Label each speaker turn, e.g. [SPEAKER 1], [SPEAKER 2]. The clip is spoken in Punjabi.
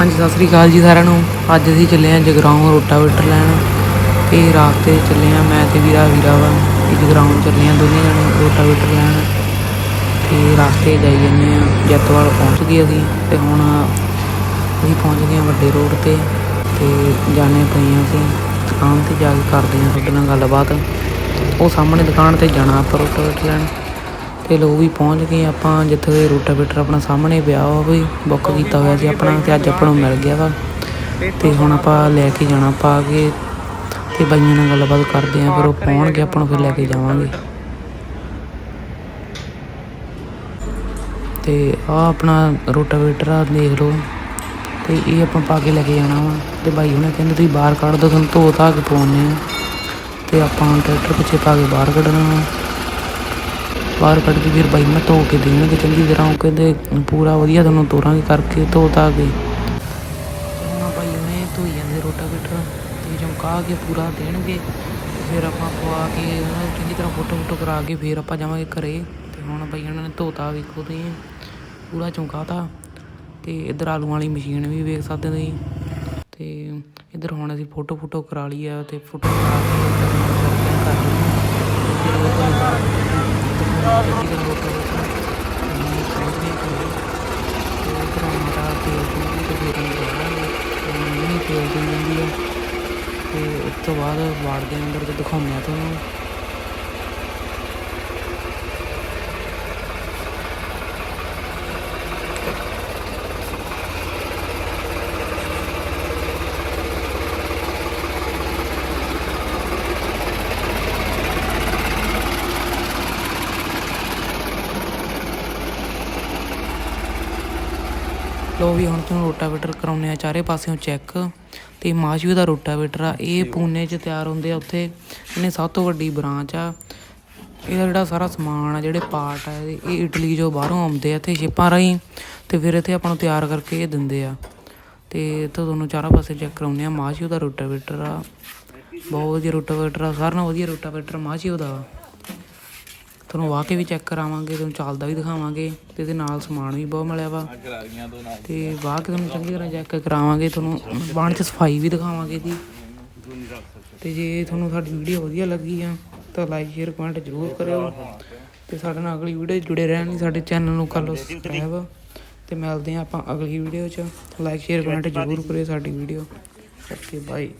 [SPEAKER 1] ਹਾਂਜੀ, ਸਤਿ ਸ੍ਰੀ ਅਕਾਲ ਜੀ ਸਾਰਿਆਂ ਨੂੰ। ਅੱਜ ਅਸੀਂ ਚੱਲੇ ਹਾਂ ਜਗਰਾਉਂ ਰੋਟਾਵੇਟਰ ਲੈਣ ਤੇ ਰਾਸਤੇ 'ਚ ਚੱਲੇ ਹਾਂ ਮੈਂ ਤੇ ਵੀਰਾ ਵੀਰਾ ਵਾ। ਇਹ ਜਗਰਾਉਂ ਚੱਲੇ ਹਾਂ ਦੋਨੇ ਜਣੇ ਰੋਟਾਵੇਟਰ ਲੈਣ। ਤੇ ਰਾਸਤੇ ਜਾਈ ਜਾਂਦੇ ਹਾਂ। ਜੱਤਵਾਲ ਪਹੁੰਚ ਗਏ ਅਸੀਂ ਤੇ ਹੁਣ ਅਸੀਂ ਪਹੁੰਚ ਗਏ ਹਾਂ ਵੱਡੇ ਰੋਡ ਤੇ। ਤੇ ਜਾਣੇ ਪਏ ਹਾਂ ਅਸੀਂ। ਦੁਕਾਨ ਤੇ ਜਾ ਕੇ ਕਰਦੇ ਹਾਂ ਤੁਹਾਡੇ ਨਾਲ ਗੱਲਬਾਤ। ਉਹ ਸਾਹਮਣੇ ਦੁਕਾਨ ਤੇ ਜਾਣਾ ਆਪਾਂ ਰੋਟਾਵੇਟਰ ਲੈਣ। ਤੇ ਲੋ ਵੀ ਪਹੁੰਚ ਗਏ। ਆਪਾਂ ਜਿੱਥੇ ਰੋਟਾਵੇਟਰ ਆਪਣਾ ਸਾਹਮਣੇ ਪਿਆ, ਉਹ ਵੀ ਬੁੱਕ ਕੀਤਾ ਹੋਇਆ ਸੀ ਆਪਣਾ ਤੇ ਅੱਜ ਆਪਾਂ ਨੂੰ ਮਿਲ ਗਿਆ ਵਾ। ਤੇ ਹੁਣ ਆਪਾਂ ਲੈ ਕੇ ਜਾਣਾ ਪਾ ਕੇ ਤੇ ਬਾਈਆਂ ਨਾਲ ਗੱਲਬਾਤ ਕਰਦੇ ਆਂ ਫਿਰ ਉਹ ਪਹੁੰਚ ਪਹੁੰਚਣਗੇ, ਆਪਾਂ ਨੂੰ ਫਿਰ ਲੈ ਕੇ ਜਾਵਾਂਗੇ। ਤੇ ਆ ਆਪਣਾ ਰੋਟਾਵੇਟਰ ਆ, ਦੇਖ ਲਓ। ਤੇ ਇਹ ਆਪਾਂ ਪਾ ਕੇ ਲੈ ਕੇ ਜਾਣਾ ਵਾ। ਤੇ ਬਾਈ ਹੁਣੇ ਕਹਿੰਦੇ, ਤੁਸੀਂ ਬਾਹਰ ਕੱਢ ਦੋ, ਤੁਹਾਨੂੰ ਧੋ ਧਾ ਕੇ ਪਾਉਣੇ ਆ ਤੇ ਆਪਾਂ ਟਰੈਕਟਰ ਪਿੱਛੇ ਪਾ ਕੇ ਬਾਹਰ ਕੱਢਣਾ ਵਾ। ਬਾਹਰ ਕੱਢ ਕੇ ਫਿਰ ਬਾਈ ਮੈਂ ਧੋ ਕੇ ਦੇਣਗੇ ਚੰਗੀ ਤਰ੍ਹਾਂ ਉਹ ਕਹਿੰਦੇ ਪੂਰਾ ਵਧੀਆ ਤੁਹਾਨੂੰ ਤੋਰਾਂਗੇ ਕਰਕੇ ਧੋ ਧਾ ਕੇ। ਉਹਨਾਂ ਬਾਈ ਉਹਨੇ ਧੋਈ ਜਾਂਦੇ ਰੋਟਾਵੇਟਰ ਤੇ ਚਮਕਾ ਕੇ ਪੂਰਾ ਦੇਣਗੇ ਫਿਰ ਆਪਾਂ ਪਵਾ ਕੇ ਉਹਨਾਂ ਚੰਗੀ ਤਰ੍ਹਾਂ ਫੋਟੋ ਫੋਟੋ ਕਰਾ ਕੇ ਫਿਰ ਆਪਾਂ ਜਾਵਾਂਗੇ ਘਰੇ ਤੇ ਹੁਣ ਬਾਈ ਉਹਨਾਂ ਨੇ ਧੋਤਾ ਵੇਖੋ ਤੁਸੀਂ, ਪੂਰਾ ਚਮਕਾਤਾ ਤੇ ਇਧਰ ਆਲੂ ਵਾਲੀ ਮਸ਼ੀਨ ਵੀ ਵੇਖ ਸਕਦੇ ਤੁਸੀਂ ਤੇ ਇਧਰ ਹੁਣ ਅਸੀਂ ਫੋਟੋ ਫੋਟੋ ਕਰਾ ਲਈ ਆ ਤੇ ਫੋਟੋ ਕਰਾ ਕੇ ਇੱਧਰ ਹੁਣ ਚੱਲਦੇ ਹਾਂ ਤੇ ਫਿਰ ਤੋਂ ਬਾਅਦ ਚੰਗੀ ਦੇ ਅੰਦਰ ਪਹੁੰਚਦੇ ਹਾਂ ਘਰੇ ਤੇ ਉਧਰ ਮਾਤਾ ਤੇਲ ਪੂਰੀ ਤੇ ਫਿਰ ਅਸੀਂ ਜਾਵਾਂਗੇ ਤੇ ਮੰਮੀ ਤੇਲ ਦੇ ਜਾਂਦੀ ਆ ਤੇ ਉਸ ਤੋਂ ਬਾਅਦ ਵਾੜਦੇ ਹਾਂ ਅੰਦਰ ਤੇ ਦਿਖਾਉਂਦੇ ਆ ਤੁਹਾਨੂੰ ਲੋ ਵੀ ਹੁਣ ਤੁਹਾਨੂੰ ਰੋਟਾਵੇਟਰ ਕਰਾਉਨੇ ਆ ਚਾਰੇ ਪਾਸਿਓਂ ਚੈੱਕ ਤੇ ਮਾਸ਼ੂ ਦਾ ਰੋਟਾਵੇਟਰ ਆ। ਇਹ ਪੂਨੇ 'ਚ ਤਿਆਰ ਹੁੰਦੇ ਆ ਉੱਥੇ। ਇਹਨੇ ਸਭ ਤੋਂ ਵੱਡੀ ਬ੍ਰਾਂਚ ਆ। ਇਹਦਾ ਜਿਹੜਾ ਸਾਰਾ ਸਮਾਨ ਆ ਜਿਹੜੇ ਪਾਰਟ ਆ ਇਹ ਇਟਲੀ ਜੋ ਬਾਹਰੋਂ ਆਉਂਦੇ ਆ ਤੇ ਸ਼ਿਪਾਂ ਰਾਹੀਂ ਤੇ ਫਿਰ ਇੱਥੇ ਆਪਾਂ ਨੂੰ ਤਿਆਰ ਕਰਕੇ ਇਹ ਦਿੰਦੇ ਆ। ਤੇ ਇੱਥੋਂ ਤੁਹਾਨੂੰ ਚਾਰਾਂ ਪਾਸੇ ਚੈੱਕ ਕਰਾਉਨੇ ਆ ਮਾਸ਼ੂ ਦਾ ਰੋਟਾਵੇਟਰ ਆ। ਬਹੁਤ ਵਧੀਆ ਰੋਟਾਵੇਟਰ ਆ ਸਾਰਿਆਂ ਨਾਲੋਂ ਵਧੀਆ ਰੋਟਾਵੇਟਰ ਮਾਸ਼ੂ ਦਾ ਤੁਹਾਨੂੰ ਵਾਹ ਕੇ ਵੀ ਚੈੱਕ ਕਰਾਵਾਂਗੇ, ਤੁਹਾਨੂੰ ਚੱਲਦਾ ਵੀ ਦਿਖਾਵਾਂਗੇ ਤੇ ਇਹਦੇ ਨਾਲ ਸਮਾਨ ਵੀ ਬਹੁਤ ਮਿਲਿਆ ਵਾ। ਤੇ ਵਾਹ ਕੇ ਤੁਹਾਨੂੰ ਚੰਗੀ ਤਰ੍ਹਾਂ ਚੈੱਕ ਕਰਾਵਾਂਗੇ, ਤੁਹਾਨੂੰ ਬਾਣ ਚ ਸਫ਼ਾਈ ਵੀ ਦਿਖਾਵਾਂਗੇ ਜੀ ਤੇ ਜੇ ਤੁਹਾਨੂੰ ਸਾਡੀ ਵੀਡੀਓ ਵਧੀਆ ਲੱਗੀ ਆ, ਤਾਂ ਲਾਈਕ ਸ਼ੇਅਰ ਕਮੈਂਟ ਜ਼ਰੂਰ ਕਰਿਓ। ਤੇ ਸਾਡੇ ਨਾਲ ਅਗਲੀ ਵੀਡੀਓ ਜੁੜੇ ਰਹਿਣ ਲਈ ਸਾਡੇ ਚੈਨਲ ਨੂੰ ਕਰ ਲਓ ਸਬਸਕ੍ਰਾਈਬ ਤੇ ਮਿਲਦੇ ਆ ਆਪਾਂ ਅਗਲੀ ਵੀਡੀਓ 'ਚ। ਲਾਈਕ ਸ਼ੇਅਰ ਕਮੈਂਟ ਜ਼ਰੂਰ ਕਰਿਓ ਸਾਡੀ ਵੀਡੀਓ ਓਕੇ ਬਾਈ